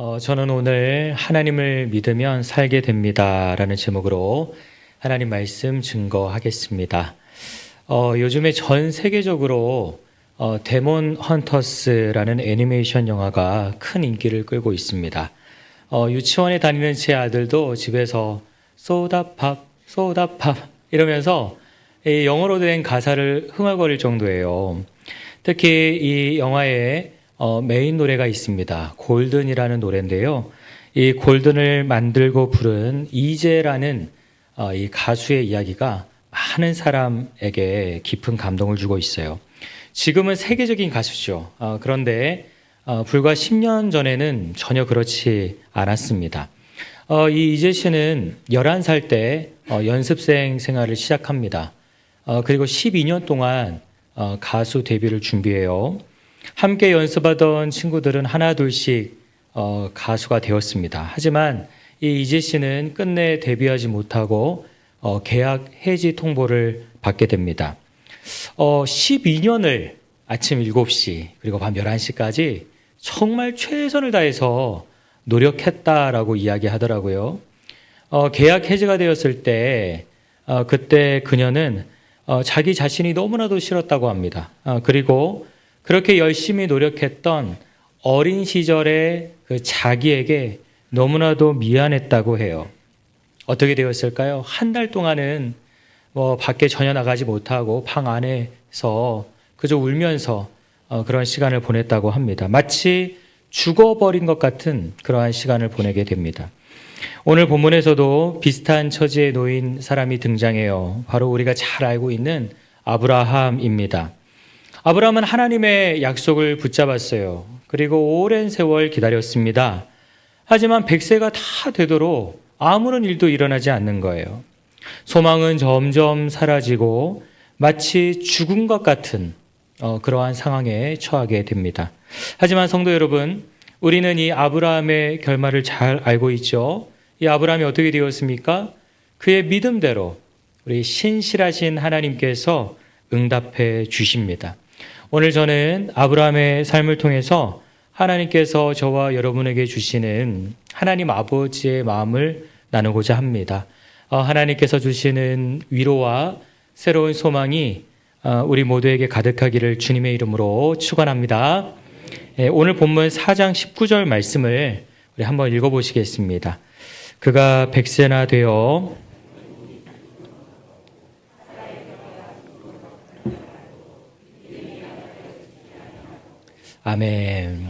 어, 저는 오늘 하나님을 믿으면 살게 됩니다. 라는 제목으로 하나님 말씀 증거하겠습니다. 어, 요즘에 전 세계적으로 어, 데몬 헌터스라는 애니메이션 영화가 큰 인기를 끌고 있습니다. 어, 유치원에 다니는 제 아들도 집에서 소다팝, 소다팝 이러면서 이 영어로 된 가사를 흥얼거릴 정도예요. 특히 이 영화에 어, 메인 노래가 있습니다. 골든이라는 노래인데요. 이 골든을 만들고 부른 이재라는 어, 이 가수의 이야기가 많은 사람에게 깊은 감동을 주고 있어요. 지금은 세계적인 가수죠. 어, 그런데 어, 불과 10년 전에는 전혀 그렇지 않았습니다. 어, 이 이재 씨는 11살 때 어, 연습생 생활을 시작합니다. 어, 그리고 12년 동안 어, 가수 데뷔를 준비해요. 함께 연습하던 친구들은 하나 둘씩 어, 가수가 되었습니다. 하지만 이 이재 씨는 끝내 데뷔하지 못하고 어, 계약 해지 통보를 받게 됩니다. 어, 12년을 아침 7시 그리고 밤 11시까지 정말 최선을 다해서 노력했다라고 이야기하더라고요. 어, 계약 해지가 되었을 때 어, 그때 그녀는 어, 자기 자신이 너무나도 싫었다고 합니다. 어, 그리고 그렇게 열심히 노력했던 어린 시절의 그 자기에게 너무나도 미안했다고 해요. 어떻게 되었을까요? 한 달 동안은 뭐 밖에 전혀 나가지 못하고 방 안에서 그저 울면서 어, 그런 시간을 보냈다고 합니다. 마치 죽어버린 것 같은 그러한 시간을 보내게 됩니다. 오늘 본문에서도 비슷한 처지에 놓인 사람이 등장해요. 바로 우리가 잘 알고 있는 아브라함입니다. 아브라함은 하나님의 약속을 붙잡았어요. 그리고 오랜 세월 기다렸습니다. 하지만 100세가 다 되도록 아무런 일도 일어나지 않는 거예요. 소망은 점점 사라지고 마치 죽은 것 같은 어, 그러한 상황에 처하게 됩니다. 하지만 성도 여러분, 우리는 이 아브라함의 결말을 잘 알고 있죠. 이 아브라함이 어떻게 되었습니까? 그의 믿음대로 우리 신실하신 하나님께서 응답해 주십니다. 오늘 저는 아브라함의 삶을 통해서 하나님께서 저와 여러분에게 주시는 하나님 아버지의 마음을 나누고자 합니다. 어, 하나님께서 주시는 위로와 새로운 소망이 어, 우리 모두에게 가득하기를 주님의 이름으로 축원합니다. 예, 오늘 본문 4장 19절 말씀을 우리 한번 읽어보시겠습니다. 그가 백세나 되어 아멘.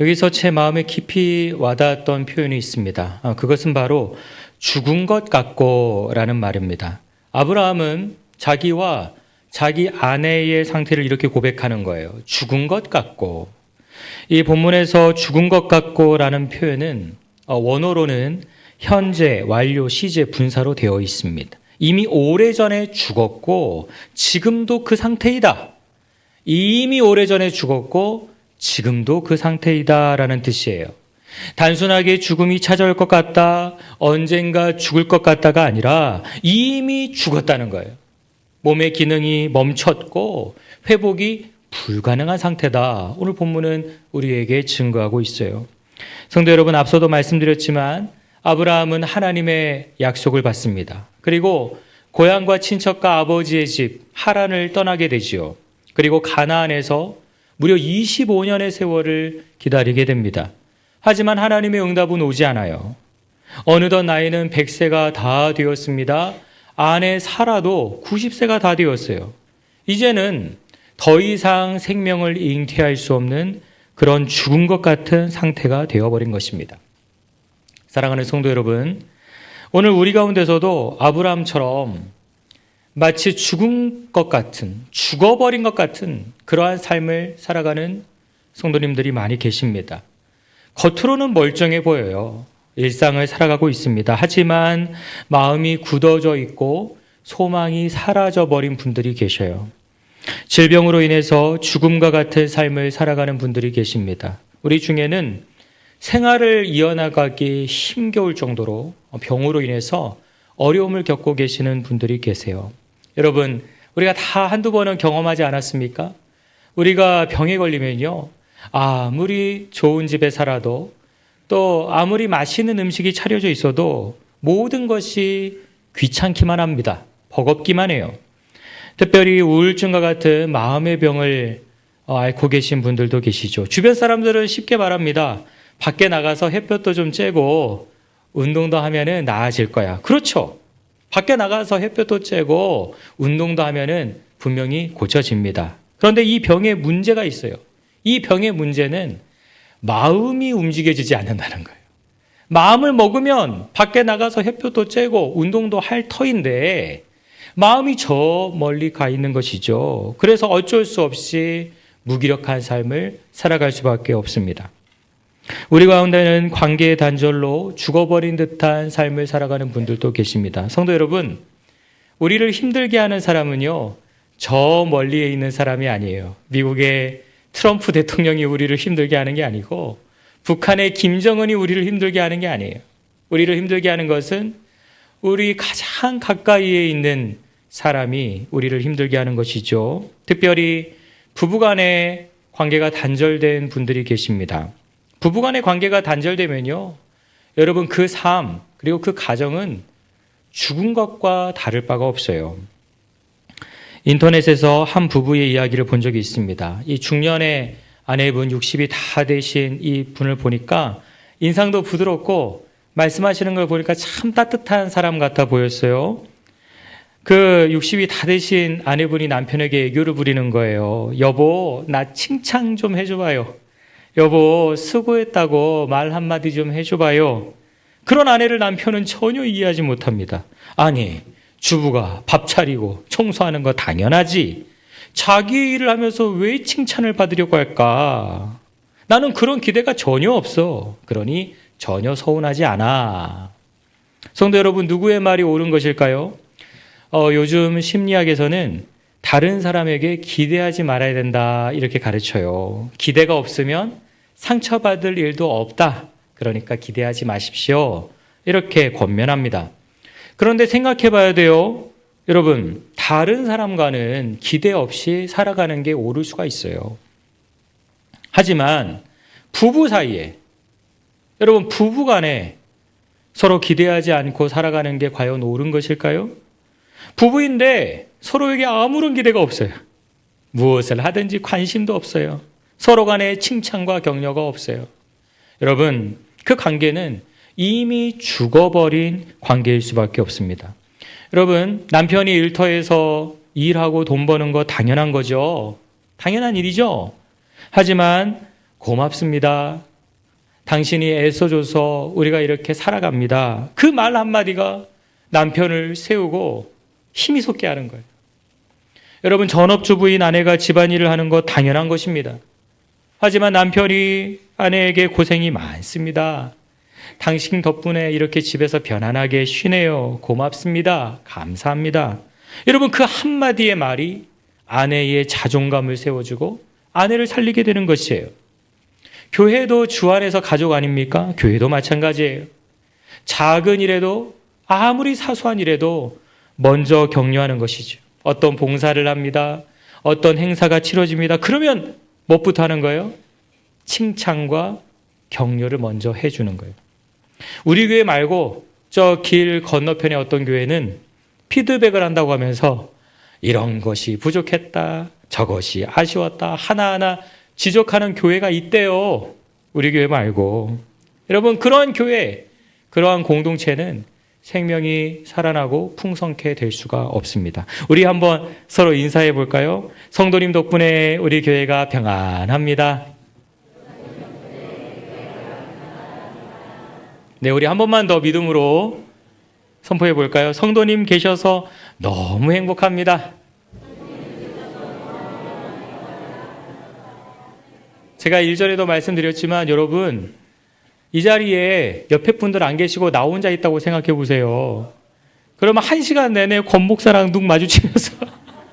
여기서 제 마음에 깊이 와닿았던 표현이 있습니다. 아, 그것은 바로 죽은 것 같고 라는 말입니다. 아브라함은 자기와 자기 아내의 상태를 이렇게 고백하는 거예요. 죽은 것 같고. 이 본문에서 죽은 것 같고 라는 표현은 어, 원어로는 현재, 완료, 시제, 분사로 되어 있습니다. 이미 오래전에 죽었고 지금도 그 상태이다. 이미 오래전에 죽었고 지금도 그 상태이다라는 뜻이에요. 단순하게 죽음이 찾아올 것 같다, 언젠가 죽을 것 같다가 아니라 이미 죽었다는 거예요. 몸의 기능이 멈췄고 회복이 불가능한 상태다. 오늘 본문은 우리에게 증거하고 있어요. 성도 여러분, 앞서도 말씀드렸지만 아브라함은 하나님의 약속을 받습니다. 그리고 고향과 친척과 아버지의 집 하란을 떠나게 되지요. 그리고 가나안에서 무려 25년의 세월을 기다리게 됩니다. 하지만 하나님의 응답은 오지 않아요. 어느덧 나이는 100세가 다 되었습니다. 아내 사라도 90세가 다 되었어요. 이제는 더 이상 생명을 잉태할 수 없는 그런 죽은 것 같은 상태가 되어버린 것입니다. 사랑하는 성도 여러분, 오늘 우리 가운데서도 아브라함처럼 마치 죽은 것 같은, 죽어버린 것 같은 그러한 삶을 살아가는 성도님들이 많이 계십니다. 겉으로는 멀쩡해 보여요. 일상을 살아가고 있습니다. 하지만 마음이 굳어져 있고 소망이 사라져 버린 분들이 계셔요. 질병으로 인해서 죽음과 같은 삶을 살아가는 분들이 계십니다. 우리 중에는 생활을 이어나가기 힘겨울 정도로 병으로 인해서 어려움을 겪고 계시는 분들이 계세요. 여러분, 우리가 다 한두 번은 경험하지 않았습니까? 우리가 병에 걸리면요. 아무리 좋은 집에 살아도 또 아무리 맛있는 음식이 차려져 있어도 모든 것이 귀찮기만 합니다. 버겁기만 해요. 특별히 우울증과 같은 마음의 병을 어, 앓고 계신 분들도 계시죠. 주변 사람들은 쉽게 말합니다. 밖에 나가서 햇볕도 좀 쬐고 운동도 하면은 나아질 거야. 그렇죠. 밖에 나가서 햇볕도 쬐고 운동도 하면은 분명히 고쳐집니다. 그런데 이 병에 문제가 있어요. 이 병의 문제는 마음이 움직여지지 않는다는 거예요. 마음을 먹으면 밖에 나가서 햇볕도 쬐고 운동도 할 터인데 마음이 저 멀리 가 있는 것이죠. 그래서 어쩔 수 없이 무기력한 삶을 살아갈 수밖에 없습니다. 우리 가운데는 관계의 단절로 죽어버린 듯한 삶을 살아가는 분들도 계십니다. 성도 여러분, 우리를 힘들게 하는 사람은요, 저 멀리에 있는 사람이 아니에요. 미국의 트럼프 대통령이 우리를 힘들게 하는 게 아니고, 북한의 김정은이 우리를 힘들게 하는 게 아니에요. 우리를 힘들게 하는 것은 우리 가장 가까이에 있는 사람이 우리를 힘들게 하는 것이죠. 특별히 부부 간의 관계가 단절된 분들이 계십니다. 부부간의 관계가 단절되면요. 여러분 그 삶, 그리고 그 가정은 죽은 것과 다를 바가 없어요. 인터넷에서 한 부부의 이야기를 본 적이 있습니다. 이 중년의 아내분 60이 다 되신 이 분을 보니까 인상도 부드럽고 말씀하시는 걸 보니까 참 따뜻한 사람 같아 보였어요. 그 60이 다 되신 아내분이 남편에게 애교를 부리는 거예요. 여보, 나 칭찬 좀 해줘봐요. 여보, 수고했다고 말 한마디 좀 해줘봐요. 그런 아내를 남편은 전혀 이해하지 못합니다. 아니, 주부가 밥 차리고 청소하는 거 당연하지. 자기 일을 하면서 왜 칭찬을 받으려고 할까? 나는 그런 기대가 전혀 없어. 그러니 전혀 서운하지 않아. 성도 여러분, 누구의 말이 옳은 것일까요? 어, 요즘 심리학에서는 다른 사람에게 기대하지 말아야 된다. 이렇게 가르쳐요. 기대가 없으면 상처받을 일도 없다. 그러니까 기대하지 마십시오. 이렇게 권면합니다. 그런데 생각해 봐야 돼요. 여러분, 다른 사람과는 기대 없이 살아가는 게 옳을 수가 있어요. 하지만 부부 사이에, 여러분, 부부 간에 서로 기대하지 않고 살아가는 게 과연 옳은 것일까요? 부부인데 서로에게 아무런 기대가 없어요. 무엇을 하든지 관심도 없어요. 서로 간에 칭찬과 격려가 없어요. 여러분, 그 관계는 이미 죽어버린 관계일 수밖에 없습니다. 여러분, 남편이 일터에서 일하고 돈 버는 거 당연한 거죠. 당연한 일이죠. 하지만 고맙습니다. 당신이 애써줘서 우리가 이렇게 살아갑니다. 그 말 한마디가 남편을 세우고 힘이 솟게 하는 거예요. 여러분, 전업주부인 아내가 집안일을 하는 거 당연한 것입니다. 하지만 남편이 아내에게 고생이 많습니다. 당신 덕분에 이렇게 집에서 편안하게 쉬네요. 고맙습니다. 감사합니다. 여러분, 그 한마디의 말이 아내의 자존감을 세워주고 아내를 살리게 되는 것이에요. 교회도 주 안에서 가족 아닙니까? 교회도 마찬가지예요. 작은 일에도 아무리 사소한 일에도 먼저 격려하는 것이죠. 어떤 봉사를 합니다. 어떤 행사가 치러집니다. 그러면 무엇부터 하는 거예요? 칭찬과 격려를 먼저 해주는 거예요. 우리 교회 말고 저 길 건너편에 어떤 교회는 피드백을 한다고 하면서 이런 것이 부족했다, 저것이 아쉬웠다, 하나하나 지적하는 교회가 있대요. 우리 교회 말고. 여러분, 그런 교회, 그러한 공동체는 생명이 살아나고 풍성케 될 수가 없습니다. 우리 한번 서로 인사해 볼까요? 성도님 덕분에 우리 교회가 평안합니다. 네, 우리 한 번만 더 믿음으로 선포해 볼까요? 성도님 계셔서 너무 행복합니다. 제가 일전에도 말씀드렸지만 여러분 이 자리에 옆에 분들 안 계시고 나 혼자 있다고 생각해 보세요. 그러면 한 시간 내내 권 목사랑 눈 마주치면서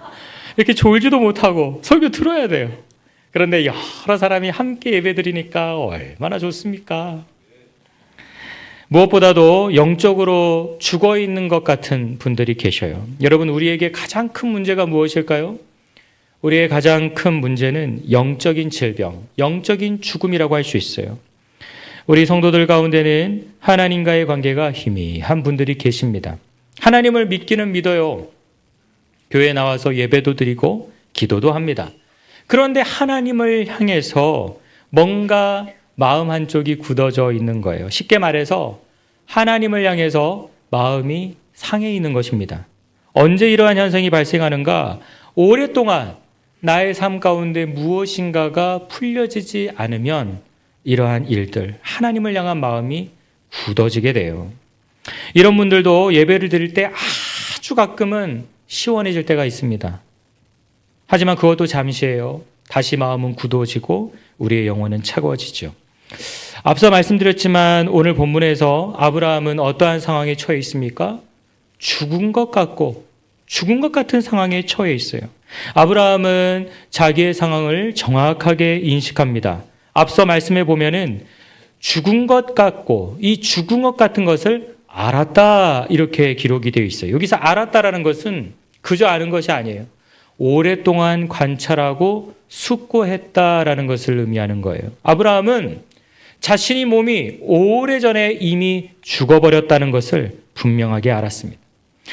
이렇게 졸지도 못하고 설교 들어야 돼요. 그런데 여러 사람이 함께 예배 드리니까 얼마나 좋습니까? 무엇보다도 영적으로 죽어 있는 것 같은 분들이 계셔요. 여러분, 우리에게 가장 큰 문제가 무엇일까요? 우리의 가장 큰 문제는 영적인 질병, 영적인 죽음이라고 할 수 있어요. 우리 성도들 가운데는 하나님과의 관계가 희미한 분들이 계십니다. 하나님을 믿기는 믿어요. 교회 나와서 예배도 드리고 기도도 합니다. 그런데 하나님을 향해서 뭔가 마음 한쪽이 굳어져 있는 거예요. 쉽게 말해서 하나님을 향해서 마음이 상해 있는 것입니다. 언제 이러한 현상이 발생하는가? 오랫동안 나의 삶 가운데 무엇인가가 풀려지지 않으면 이러한 일들, 하나님을 향한 마음이 굳어지게 돼요. 이런 분들도 예배를 드릴 때 아주 가끔은 시원해질 때가 있습니다. 하지만 그것도 잠시예요. 다시 마음은 굳어지고 우리의 영혼은 차가워지죠. 앞서 말씀드렸지만 오늘 본문에서 아브라함은 어떠한 상황에 처해 있습니까? 죽은 것 같고 죽은 것 같은 상황에 처해 있어요. 아브라함은 자기의 상황을 정확하게 인식합니다. 앞서 말씀해 보면은 죽은 것 같고 이 죽은 것 같은 것을 알았다 이렇게 기록이 되어 있어요. 여기서 알았다라는 것은 그저 아는 것이 아니에요. 오랫동안 관찰하고 숙고했다라는 것을 의미하는 거예요. 아브라함은 자신이 몸이 오래전에 이미 죽어버렸다는 것을 분명하게 알았습니다.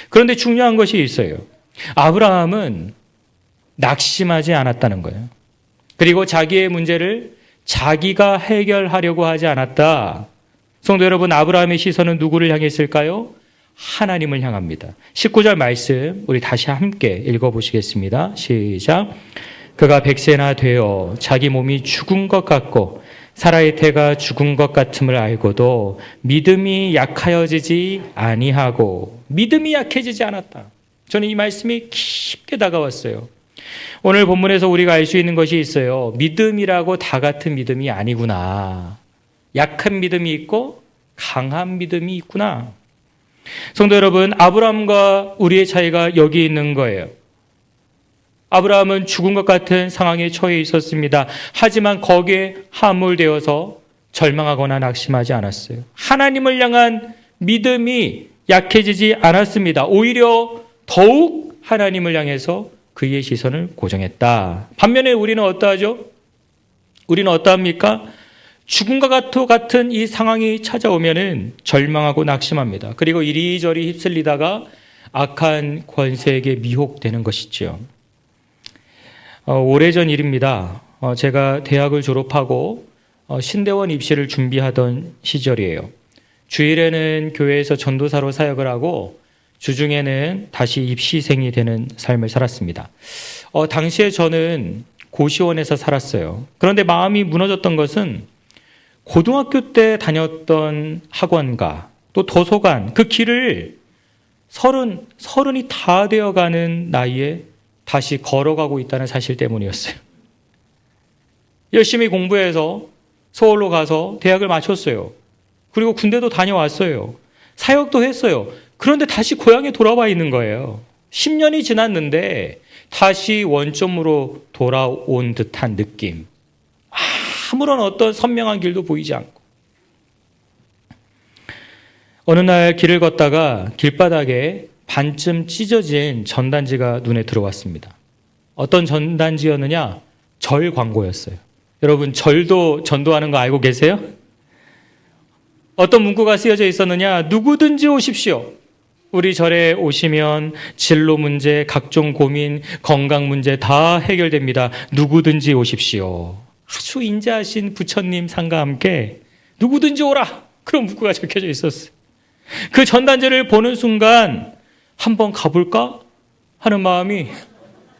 그런데 중요한 것이 있어요. 아브라함은 낙심하지 않았다는 거예요. 그리고 자기의 문제를 자기가 해결하려고 하지 않았다. 성도 여러분, 아브라함의 시선은 누구를 향했을까요? 하나님을 향합니다. 19절 말씀 우리 다시 함께 읽어보시겠습니다. 시작. 그가 백세나 되어 자기 몸이 죽은 것 같고 사라의 태가 죽은 것 같음을 알고도 믿음이 약하여지지 아니하고 믿음이 약해지지 않았다. 저는 이 말씀이 깊게 다가왔어요. 오늘 본문에서 우리가 알 수 있는 것이 있어요. 믿음이라고 다 같은 믿음이 아니구나. 약한 믿음이 있고 강한 믿음이 있구나. 성도 여러분, 아브라함과 우리의 차이가 여기 있는 거예요. 아브라함은 죽은 것 같은 상황에 처해 있었습니다. 하지만 거기에 함몰되어서 절망하거나 낙심하지 않았어요. 하나님을 향한 믿음이 약해지지 않았습니다. 오히려 더욱 하나님을 향해서 그의 시선을 고정했다. 반면에 우리는 어떠하죠? 우리는 어떠합니까? 죽음과 같은 이 상황이 찾아오면은 절망하고 낙심합니다. 그리고 이리저리 휩쓸리다가 악한 권세에게 미혹되는 것이죠. 어, 오래전 일입니다. 어, 제가 대학을 졸업하고 어, 신대원 입시를 준비하던 시절이에요. 주일에는 교회에서 전도사로 사역을 하고 주중에는 다시 입시생이 되는 삶을 살았습니다. 어, 당시에 저는 고시원에서 살았어요. 그런데 마음이 무너졌던 것은 고등학교 때 다녔던 학원과 또 도서관 그 길을 서른 서른이 다 되어가는 나이에 다시 걸어가고 있다는 사실 때문이었어요. 열심히 공부해서 서울로 가서 대학을 마쳤어요. 그리고 군대도 다녀왔어요. 사역도 했어요. 그런데 다시 고향에 돌아와 있는 거예요. 10년이 지났는데 다시 원점으로 돌아온 듯한 느낌. 아무런 어떤 선명한 길도 보이지 않고. 어느 날 길을 걷다가 길바닥에 반쯤 찢어진 전단지가 눈에 들어왔습니다. 어떤 전단지였느냐? 절 광고였어요. 여러분, 절도 전도하는 거 알고 계세요? 어떤 문구가 쓰여져 있었느냐? 누구든지 오십시오. 우리 절에 오시면 진로 문제, 각종 고민, 건강 문제 다 해결됩니다. 누구든지 오십시오. 아주 인자하신 부처님 상과 함께 누구든지 오라. 그런 문구가 적혀져 있었어요. 그 전단지를 보는 순간 한번 가볼까 하는 마음이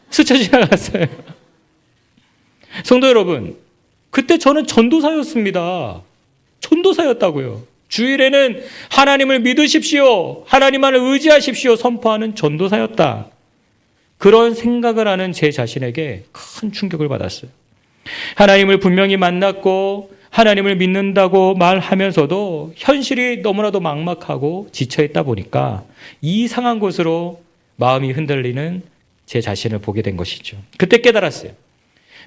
스쳐 지나갔어요. 성도 여러분, 그때 저는 전도사였습니다. 전도사였다고요. 주일에는 하나님을 믿으십시오. 하나님만을 의지하십시오. 선포하는 전도사였다. 그런 생각을 하는 제 자신에게 큰 충격을 받았어요. 하나님을 분명히 만났고 하나님을 믿는다고 말하면서도 현실이 너무나도 막막하고 지쳐있다 보니까 이상한 곳으로 마음이 흔들리는 제 자신을 보게 된 것이죠. 그때 깨달았어요.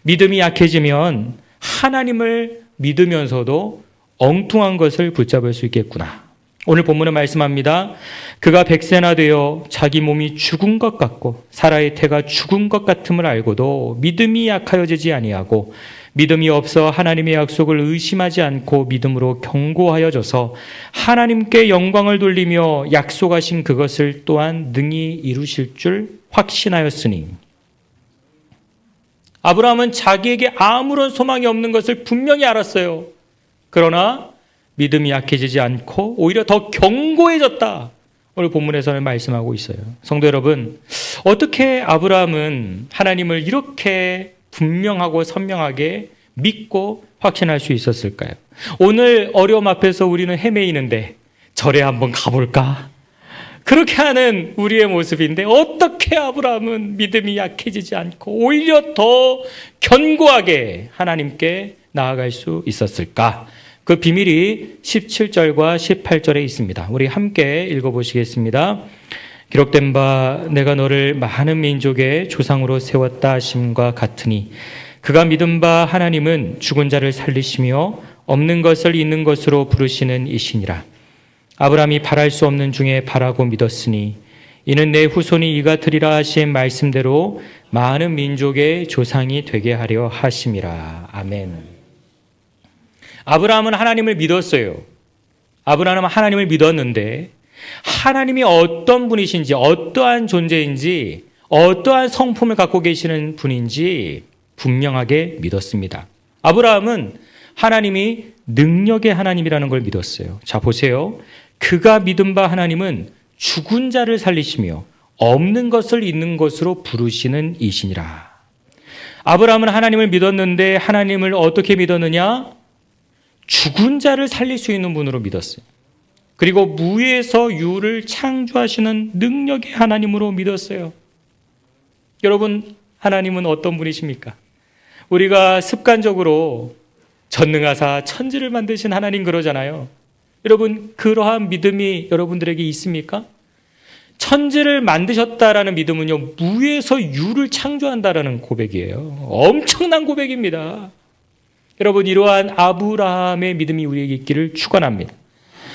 믿음이 약해지면 하나님을 믿으면서도 엉뚱한 것을 붙잡을 수 있겠구나. 오늘 본문은 말씀합니다. 그가 백세나 되어 자기 몸이 죽은 것 같고 사라의 태가 죽은 것 같음을 알고도 믿음이 약하여지지 아니하고 믿음이 없어 하나님의 약속을 의심하지 않고 믿음으로 경고하여져서 하나님께 영광을 돌리며 약속하신 그것을 또한 능히 이루실 줄 확신하였으니 아브라함은 자기에게 아무런 소망이 없는 것을 분명히 알았어요. 그러나 믿음이 약해지지 않고 오히려 더 견고해졌다. 오늘 본문에서는 말씀하고 있어요. 성도 여러분, 어떻게 아브라함은 하나님을 이렇게 분명하고 선명하게 믿고 확신할 수 있었을까요? 오늘 어려움 앞에서 우리는 헤매이는데 절에 한번 가볼까? 그렇게 하는 우리의 모습인데 어떻게 아브라함은 믿음이 약해지지 않고 오히려 더 견고하게 하나님께 나아갈 수 있었을까? 그 비밀이 17절과 18절에 있습니다. 우리 함께 읽어보시겠습니다. 기록된 바 내가 너를 많은 민족의 조상으로 세웠다 하심과 같으니 그가 믿은 바 하나님은 죽은 자를 살리시며 없는 것을 있는 것으로 부르시는 이시니라. 아브라함이 바랄 수 없는 중에 바라고 믿었으니 이는 내 후손이 이가 되리라 하신 말씀대로 많은 민족의 조상이 되게 하려 하심이라. 아멘. 아브라함은 하나님을 믿었어요. 아브라함은 하나님을 믿었는데 하나님이 어떤 분이신지 어떠한 존재인지 어떠한 성품을 갖고 계시는 분인지 분명하게 믿었습니다. 아브라함은 하나님이 능력의 하나님이라는 걸 믿었어요. 자, 보세요. 그가 믿은 바 하나님은 죽은 자를 살리시며 없는 것을 있는 것으로 부르시는 이시니라. 아브라함은 하나님을 믿었는데 하나님을 어떻게 믿었느냐? 죽은 자를 살릴 수 있는 분으로 믿었어요. 그리고 무에서 유를 창조하시는 능력의 하나님으로 믿었어요. 여러분, 하나님은 어떤 분이십니까? 우리가 습관적으로 전능하사 천지를 만드신 하나님 그러잖아요. 여러분, 그러한 믿음이 여러분들에게 있습니까? 천지를 만드셨다라는 믿음은요, 무에서 유를 창조한다라는 고백이에요. 엄청난 고백입니다. 여러분, 이러한 아브라함의 믿음이 우리에게 있기를 축원합니다.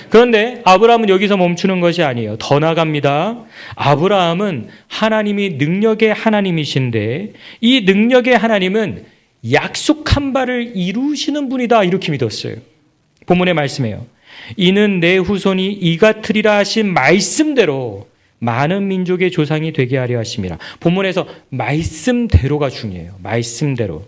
그런데 아브라함은 여기서 멈추는 것이 아니에요. 더 나갑니다. 아브라함은 하나님이 능력의 하나님이신데 이 능력의 하나님은 약속한 바를 이루시는 분이다. 이렇게 믿었어요. 본문의 말씀이에요. 이는 내 후손이 이같으리라 하신 말씀대로 많은 민족의 조상이 되게 하려 하심이라. 본문에서 말씀대로가 중요해요. 말씀대로.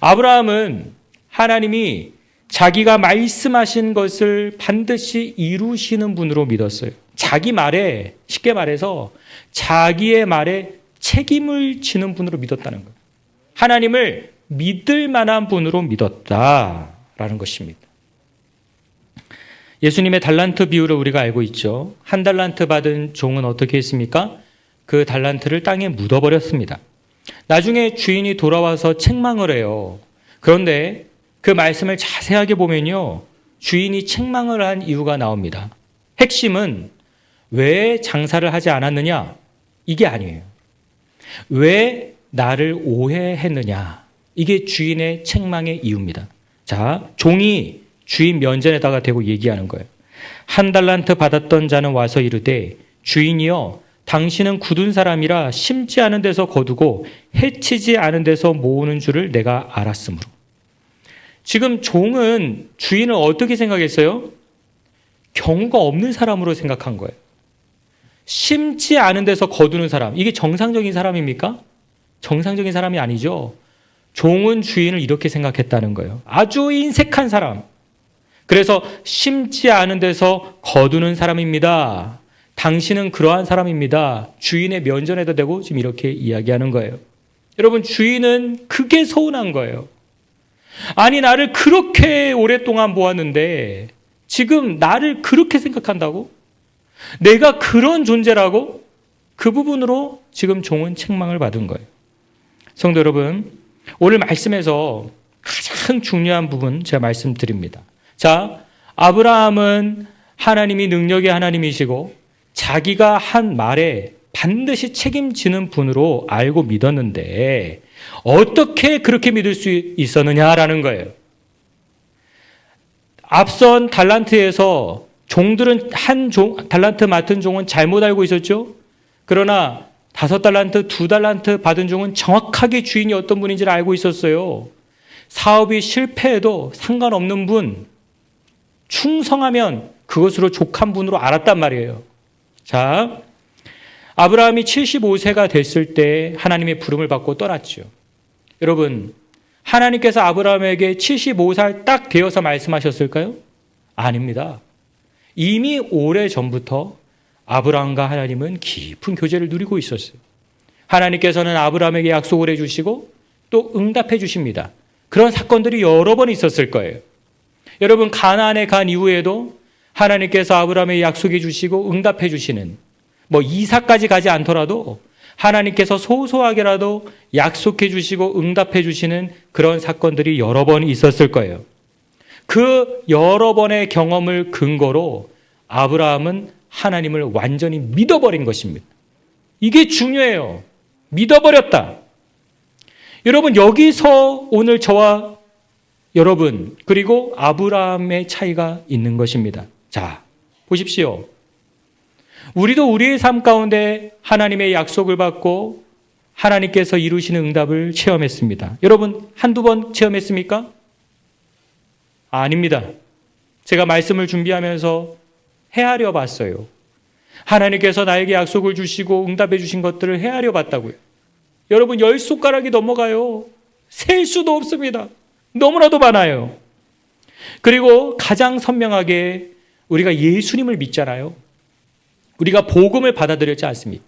아브라함은 하나님이 자기가 말씀하신 것을 반드시 이루시는 분으로 믿었어요. 자기 말에, 쉽게 말해서 자기의 말에 책임을 지는 분으로 믿었다는 거예요. 하나님을 믿을 만한 분으로 믿었다라는 것입니다. 예수님의 달란트 비유를 우리가 알고 있죠. 한 달란트 받은 종은 어떻게 했습니까? 그 달란트를 땅에 묻어버렸습니다. 나중에 주인이 돌아와서 책망을 해요. 그런데 그 말씀을 자세하게 보면요. 주인이 책망을 한 이유가 나옵니다. 핵심은 왜 장사를 하지 않았느냐? 이게 아니에요. 왜 나를 오해했느냐? 이게 주인의 책망의 이유입니다. 자, 종이 주인 면전에다가 대고 얘기하는 거예요. 한 달란트 받았던 자는 와서 이르되 주인이여 당신은 굳은 사람이라 심지 않은 데서 거두고 해치지 않은 데서 모으는 줄을 내가 알았으므로. 지금 종은 주인을 어떻게 생각했어요? 경우가 없는 사람으로 생각한 거예요. 심지 않은 데서 거두는 사람. 이게 정상적인 사람입니까? 정상적인 사람이 아니죠. 종은 주인을 이렇게 생각했다는 거예요. 아주 인색한 사람. 그래서 심지 않은 데서 거두는 사람입니다. 당신은 그러한 사람입니다. 주인의 면전에도 대고 지금 이렇게 이야기하는 거예요. 여러분, 주인은 그게 서운한 거예요. 아니, 나를 그렇게 오랫동안 보았는데 지금 나를 그렇게 생각한다고? 내가 그런 존재라고? 그 부분으로 지금 종은 책망을 받은 거예요. 성도 여러분, 오늘 말씀에서 가장 중요한 부분 제가 말씀드립니다. 자, 아브라함은 하나님이 능력의 하나님이시고 자기가 한 말에 반드시 책임지는 분으로 알고 믿었는데 어떻게 그렇게 믿을 수 있었느냐라는 거예요. 앞선 달란트에서 종들은 한 종, 달란트 맡은 종은 잘못 알고 있었죠. 그러나 다섯 달란트, 두 달란트 받은 종은 정확하게 주인이 어떤 분인지를 알고 있었어요. 사업이 실패해도 상관없는 분, 충성하면 그것으로 족한 분으로 알았단 말이에요. 자, 아브라함이 75세가 됐을 때 하나님의 부름을 받고 떠났죠. 여러분, 하나님께서 아브라함에게 75살 딱 되어서 말씀하셨을까요? 아닙니다. 이미 오래 전부터 아브라함과 하나님은 깊은 교제를 누리고 있었어요. 하나님께서는 아브라함에게 약속을 해주시고 또 응답해 주십니다. 그런 사건들이 여러 번 있었을 거예요. 여러분 가나안에 간 이후에도 하나님께서 아브라함에게 약속해 주시고 응답해 주시는 뭐 이사까지 가지 않더라도 하나님께서 소소하게라도 약속해 주시고 응답해 주시는 그런 사건들이 여러 번 있었을 거예요. 그 여러 번의 경험을 근거로 아브라함은 하나님을 완전히 믿어버린 것입니다. 이게 중요해요. 믿어버렸다. 여러분, 여기서 오늘 저와 여러분, 그리고 아브라함의 차이가 있는 것입니다. 자, 보십시오. 우리도 우리의 삶 가운데 하나님의 약속을 받고 하나님께서 이루시는 응답을 체험했습니다. 여러분, 한두 번 체험했습니까? 아닙니다. 제가 말씀을 준비하면서 헤아려 봤어요. 하나님께서 나에게 약속을 주시고 응답해 주신 것들을 헤아려 봤다고요. 여러분, 열 손가락이 넘어가요. 셀 수도 없습니다. 너무나도 많아요. 그리고 가장 선명하게 우리가 예수님을 믿잖아요. 우리가 복음을 받아들였지 않습니까?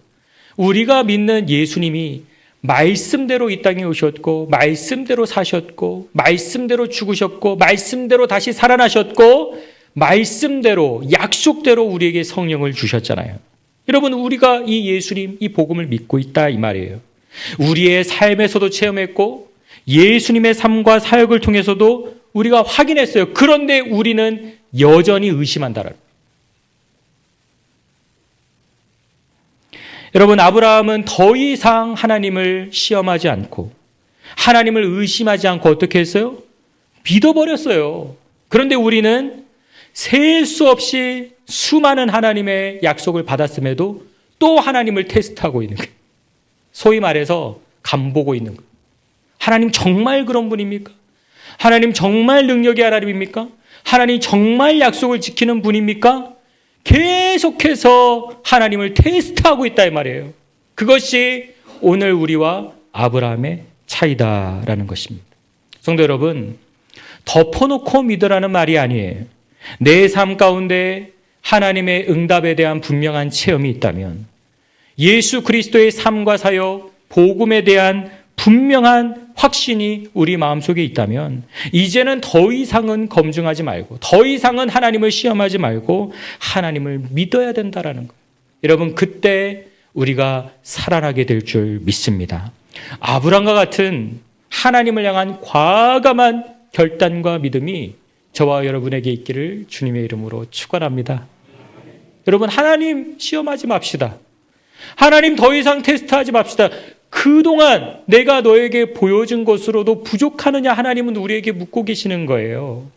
우리가 믿는 예수님이 말씀대로 이 땅에 오셨고, 말씀대로 사셨고, 말씀대로 죽으셨고, 말씀대로 다시 살아나셨고, 말씀대로, 약속대로 우리에게 성령을 주셨잖아요. 여러분, 우리가 이 예수님, 이 복음을 믿고 있다, 이 말이에요. 우리의 삶에서도 체험했고, 예수님의 삶과 사역을 통해서도 우리가 확인했어요. 그런데 우리는 여전히 의심한다라는 여러분, 아브라함은 더 이상 하나님을 시험하지 않고 하나님을 의심하지 않고 어떻게 했어요? 믿어버렸어요. 그런데 우리는 셀 수 없이 수많은 하나님의 약속을 받았음에도 또 하나님을 테스트하고 있는 거예요. 소위 말해서 간보고 있는 거예요. 하나님 정말 그런 분입니까? 하나님 정말 능력의 하나님입니까? 하나님 정말 약속을 지키는 분입니까? 계속해서 하나님을 테스트하고 있다 이 말이에요. 그것이 오늘 우리와 아브라함의 차이다라는 것입니다. 성도 여러분, 덮어놓고 믿으라는 말이 아니에요. 내 삶 가운데 하나님의 응답에 대한 분명한 체험이 있다면 예수 그리스도의 삶과 사역, 복음에 대한 분명한 확신이 우리 마음속에 있다면 이제는 더 이상은 검증하지 말고 더 이상은 하나님을 시험하지 말고 하나님을 믿어야 된다라는 거예요. 여러분 그때 우리가 살아나게 될 줄 믿습니다. 아브람과 같은 하나님을 향한 과감한 결단과 믿음이 저와 여러분에게 있기를 주님의 이름으로 축원합니다. 여러분 하나님 시험하지 맙시다. 하나님 더 이상 테스트하지 맙시다. 그동안 내가 너에게 보여준 것으로도 부족하느냐 하나님은 우리에게 묻고 계시는 거예요.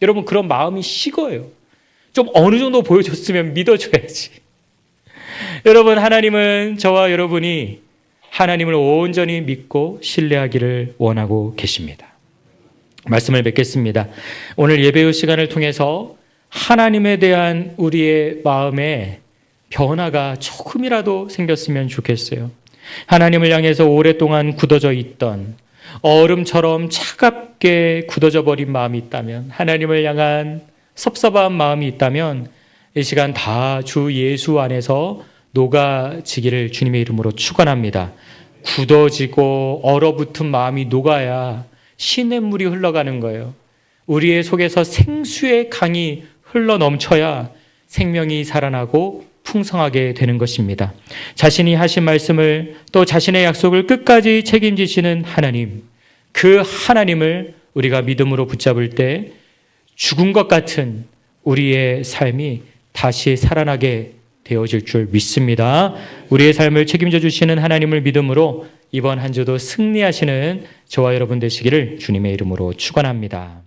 여러분 그런 마음이 식어요. 좀 어느 정도 보여줬으면 믿어줘야지. 여러분 하나님은 저와 여러분이 하나님을 온전히 믿고 신뢰하기를 원하고 계십니다. 말씀을 맺겠습니다. 오늘 예배의 시간을 통해서 하나님에 대한 우리의 마음에 변화가 조금이라도 생겼으면 좋겠어요. 하나님을 향해서 오랫동안 굳어져 있던 얼음처럼 차갑게 굳어져 버린 마음이 있다면 하나님을 향한 섭섭한 마음이 있다면 이 시간 다 주 예수 안에서 녹아지기를 주님의 이름으로 축원합니다. 굳어지고 얼어붙은 마음이 녹아야 신의 물이 흘러가는 거예요. 우리의 속에서 생수의 강이 흘러 넘쳐야 생명이 살아나고 풍성하게 되는 것입니다. 자신이 하신 말씀을 또 자신의 약속을 끝까지 책임지시는 하나님, 그 하나님을 우리가 믿음으로 붙잡을 때 죽은 것 같은 우리의 삶이 다시 살아나게 되어질 줄 믿습니다. 우리의 삶을 책임져 주시는 하나님을 믿음으로 이번 한 주도 승리하시는 저와 여러분 되시기를 주님의 이름으로 축원합니다.